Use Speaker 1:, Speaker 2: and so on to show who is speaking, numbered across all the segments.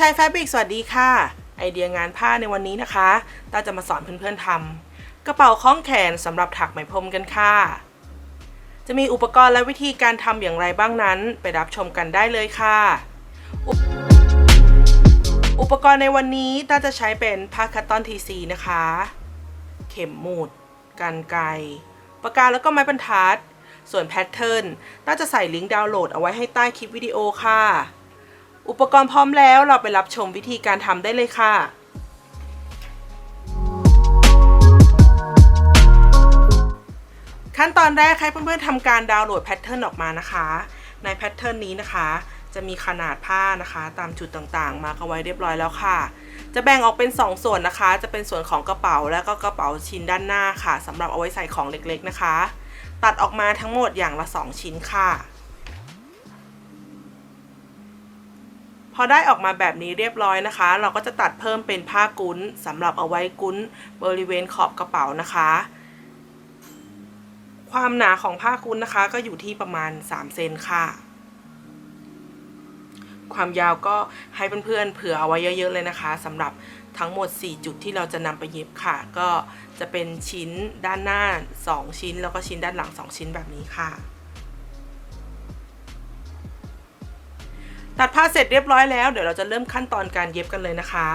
Speaker 1: ชัยแฟบริกสวัสดีค่ะ ไอเดียงานผ้าในวันนี้นะคะตาจะมาสอนเพื่อนๆทำกระเป๋าคล้องแขนสำหรับถักไหมพรมกันค่ะ จะมีอุปกรณ์และวิธีการทำอย่างไรบ้างนั้น ไปรับชมกันได้เลยค่ะ อุปอุปกรณ์ในวันนี้ตาจะใช้เป็นผ้าคัตตอนทีซีนะคะ เข็มหมุดกันไกปากกาแล้วก็ไม้บรรทัด ส่วนแพทเทิร์นต้าจะใส่ลิงก์ดาวน์โหลดเอาไว้ให้ใต้คลิปวิดีโอค่ะ อุปกรณ์พร้อมแล้วเราไปรับชมวิธีการทำได้เลยค่ะขั้นตอนแรกให้เพื่อนๆทำการดาวน์โหลดแพทเทิร์นออกมานะคะ ในแพทเทิร์นนี้นะคะ จะมีขนาดผ้านะคะ ตามจุดต่างๆ มาเอาไว้เรียบร้อยแล้วค่ะ จะแบ่งออกเป็น 2 ส่วนนะคะ จะเป็นส่วนของกระเป๋าและก็กระเป๋าชิ้นด้านหน้าค่ะสำหรับเอาไว้ใส่ของเล็กๆนะคะ ตัดออกมาทั้งหมดอย่างละ 2 ชิ้นค่ะ พอได้ออกมาแบบนี้เรียบร้อยนะคะ เราก็จะตัดเพิ่มเป็นผ้ากุ้นสำหรับเอาไว้กุ้นบริเวณขอบกระเป๋านะคะ ความหนาของผ้ากุ้นนะคะ ก็อยู่ที่ประมาณ 3 เซนค่ะ ความยาวก็ให้เพื่อนๆเผื่อเอาไว้เยอะๆเลยนะคะสำหรับทั้งหมด 4 จุดที่เราจะนำไปเย็บค่ะ ก็จะเป็นชิ้นด้านหน้า 2 ชิ้น แล้วก็ชิ้นด้านหลัง 2 ชิ้นแบบนี้ค่ะ ตัดผ้าเสร็จเรียบร้อยแล้วเดี๋ยวเราจะเริ่มขั้นตอนการเย็บกันเลยนะคะ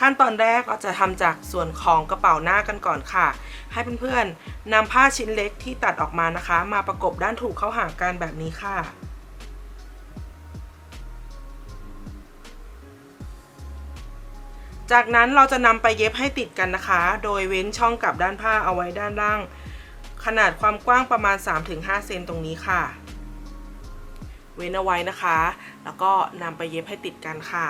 Speaker 1: ขั้นตอนแรกเราจะทำจากส่วนของกระเป๋าหน้ากันก่อนค่ะ ให้เพื่อนๆนำผ้าชิ้นเล็กที่ตัดออกมานะคะ มาประกบด้านถูกเข้าหากันแบบนี้ค่ะจากนั้นเราจะนำไปเย็บให้ติดกันนะคะ โดยเว้นช่องกับด้านผ้าเอาไว้ด้านล่าง ขนาดความกว้างประมาณ 3-5 เซนตรงนี้ค่ะ เว้นเอาไว้นะคะ แล้วก็นำไปเย็บให้ติดกันค่ะ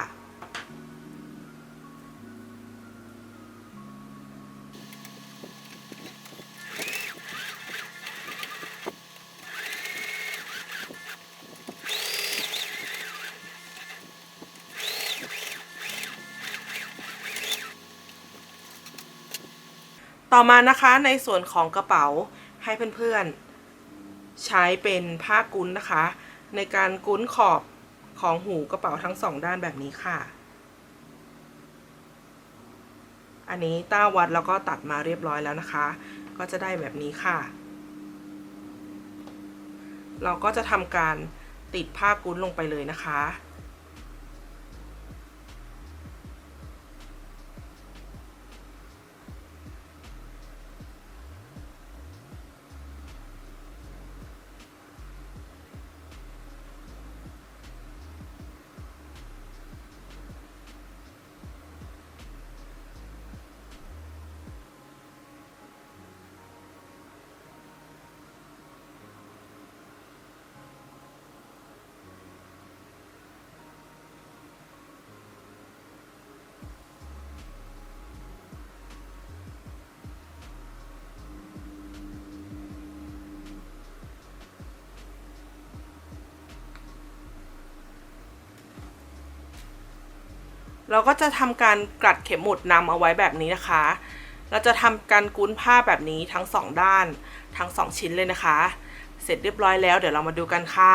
Speaker 1: ต่อมานะคะในส่วนของกระเป๋าให้เพื่อนๆ ใช้เป็นผ้ากุ้นนะคะ ในการกุ้นขอบของหูกระเป๋าทั้งสองด้านแบบนี้ค่ะ อันนี้ต้าวัดแล้วก็ตัดมาเรียบร้อยแล้วนะคะ ก็จะได้แบบนี้ค่ะ เราก็จะทำการติดผ้ากุ้นลงไปเลยนะคะ เราก็จะทำการกลัดเข็มหมุดนำเอาไว้แบบนี้นะคะ เราจะทำการกุ้นผ้าแบบนี้ทั้งสองด้าน ทั้งสองชิ้นเลยนะคะ เสร็จเรียบร้อยแล้ว เดี๋ยวเรามาดูกันค่ะ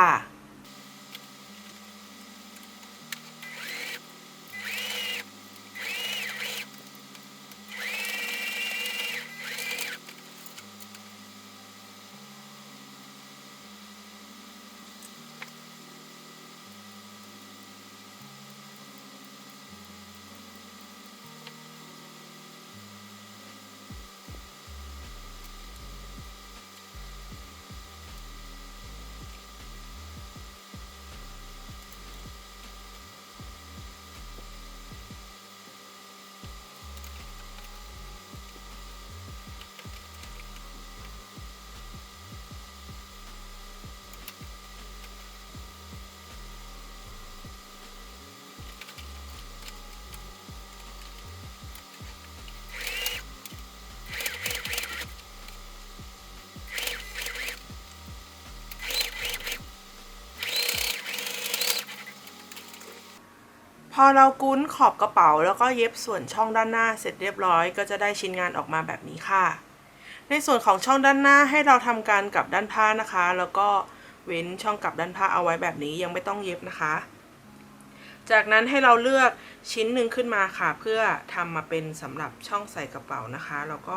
Speaker 1: พอเรากุ้นขอบกระเป๋า แล้วก็เย็บส่วนช่องด้านหน้าเสร็จเรียบร้อย ก็จะได้ชิ้นงานออกมาแบบนี้ค่ะ ในส่วนของช่องด้านหน้าให้เราทำการกลับด้านผ้านะคะ แล้วก็เว้นช่องกลับด้านผ้าเอาไว้แบบนี้ยังไม่ต้องเย็บนะคะ จากนั้นให้เราเลือกชิ้นหนึ่งขึ้นมาค่ะ เพื่อทำมาเป็นสำหรับช่องใส่กระเป๋านะคะ แล้วก็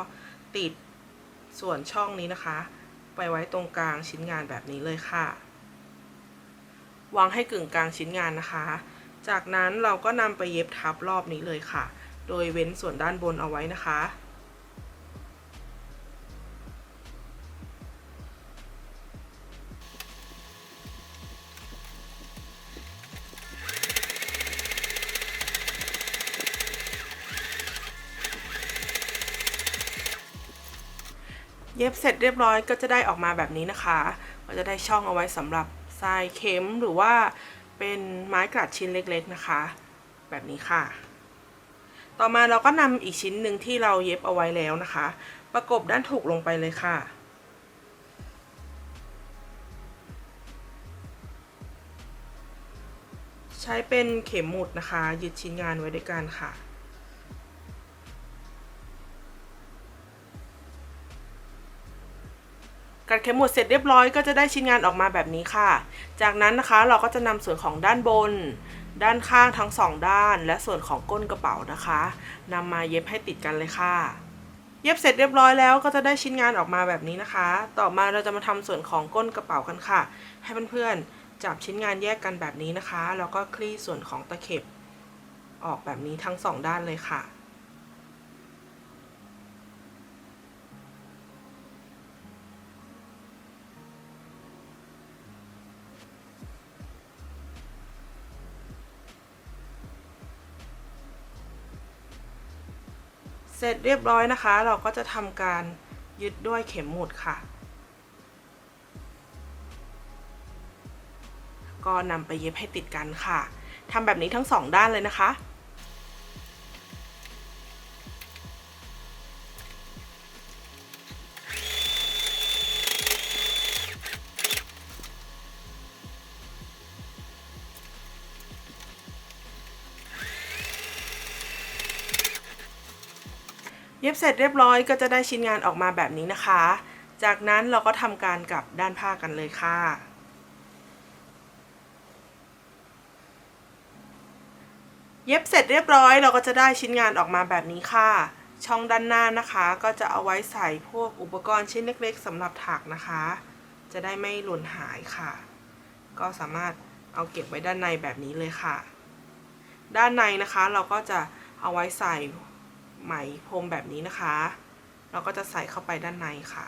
Speaker 1: ติดส่วนช่องนี้นะคะ ไปไว้ตรงกลางชิ้นงานแบบนี้เลยค่ะ วางให้กึ่งกลางชิ้นงานนะคะ จากนั้นเราก็นำไปเย็บทับรอบนี้เลยค่ะ โดยเว้นส่วนด้านบนเอาไว้นะคะ เย็บเสร็จเรียบร้อยก็จะได้ออกมาแบบนี้นะคะ ก็จะได้ช่องเอาไว้สำหรับทรายเข็มหรือว่า เป็นไม้กระดชิ้นเล็กๆนะคะ แบบนี้ค่ะ ต่อมาเราก็นำอีกชิ้นหนึ่งที่เราเย็บเอาไว้แล้วนะคะ ประกบด้านถูกลงไปเลยค่ะใช้เป็นเข็มหมุดนะคะ ยึดชิ้นงานไว้ด้วยกันค่ะ กัดเข็มหมุดเสร็จเรียบร้อยก็จะได้ชิ้นงานออกมาแบบนี้ค่ะ จากนั้นนะคะเราก็จะนำส่วนของด้านบน ด้านข้างทั้งสองด้าน และส่วนของก้นกระเป๋านะคะนำมาเย็บให้ติดกันเลยค่ะ เย็บเสร็จเรียบร้อยแล้วก็จะได้ชิ้นงานออกมาแบบนี้นะคะ ต่อมาเราจะมาทำส่วนของก้นกระเป๋ากันค่ะ ให้เพื่อนๆจับชิ้นงานแยกกันแบบนี้นะคะ แล้วก็คลี่ส่วนของตะเข็บออกแบบนี้ทั้งสองด้านเลยค่ะ ร็จเรียบร้อยนะคะ เราก็จะทำการยึดด้วยเข็มหมุดค่ะ ก็นำไปเย็บให้ติดกันค่ะทำแบบนี้ทั้งสองด้านเลยนะคะ ย็บเสร็จเรียบร้อยก็จะได้ชิ้นงานออกมาแบบนี้นะคะ จากนั้นเราก็ทำการกลับด้านผ้ากันเลยค่ะเย็บเสร็จเรียบร้อยเราก็จะได้ชิ้นงานออกมาแบบนี้ค่ะ ช่องด้านหน้านะคะ ก็จะเอาไว้ใส่พวกอุปกรณ์ชิ้นเล็กๆสำหรับถักนะคะ จะได้ไม่หล่นหายค่ะ ก็สามารถเอาเก็บไว้ด้านในแบบนี้เลยค่ะ ด้านในนะคะเราก็จะเอาไว้ใส่ ไหมพรมแบบนี้นะคะ เราก็จะใส่เข้าไปด้านในค่ะ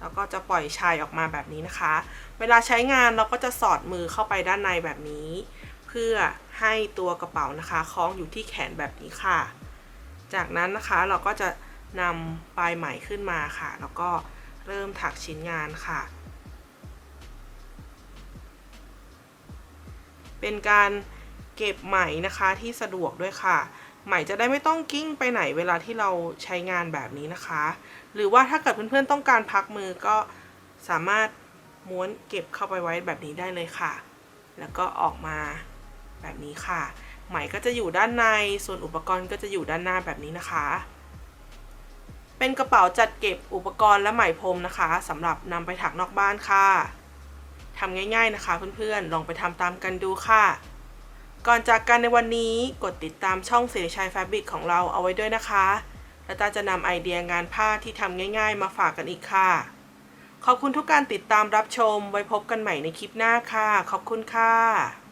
Speaker 1: แล้วก็จะปล่อยชายออกมาแบบนี้นะคะ เวลาใช้งานเราก็จะสอดมือเข้าไปด้านในแบบนี้ เพื่อให้ตัวกระเป๋านะคะคล้องอยู่ที่แขนแบบนี้ค่ะ จากนั้นนะคะเราก็จะนำปลายไหมขึ้นมาค่ะ แล้วก็เริ่มถักชิ้นงานค่ะ เป็นการ เก็บไหมนะคะที่สะดวกด้วยค่ะ ไหมจะได้ไม่ต้องกิ้งไปไหนเวลาที่เราใช้งานแบบนี้นะคะ หรือว่าถ้าเกิดเพื่อนๆต้องการพักมือก็สามารถม้วนเก็บเข้าไปไว้แบบนี้ได้เลยค่ะ แล้วก็ออกมาแบบนี้ค่ะ ไหมก็จะอยู่ด้านใน ส่วนอุปกรณ์ก็จะอยู่ด้านหน้าแบบนี้นะคะ เป็นกระเป๋าจัดเก็บอุปกรณ์และไหมพรมนะคะสำหรับนำไปถักนอกบ้านค่ะทำง่าย ๆนะคะเพื่อนๆ ลองไปทำตามกันดูค่ะ ก่อนจากกันในวันนี้กดติดตามช่องเสิริชัยแฟบริกของเราเอาไว้ด้วยนะคะ และตาจะนำไอเดียงานผ้าที่ทำง่าย ๆ มาฝากกันอีกค่ะ ขอบคุณทุกการติดตามรับชมไว้พบกันใหม่ในคลิปหน้าค่ะ ขอบคุณค่ะ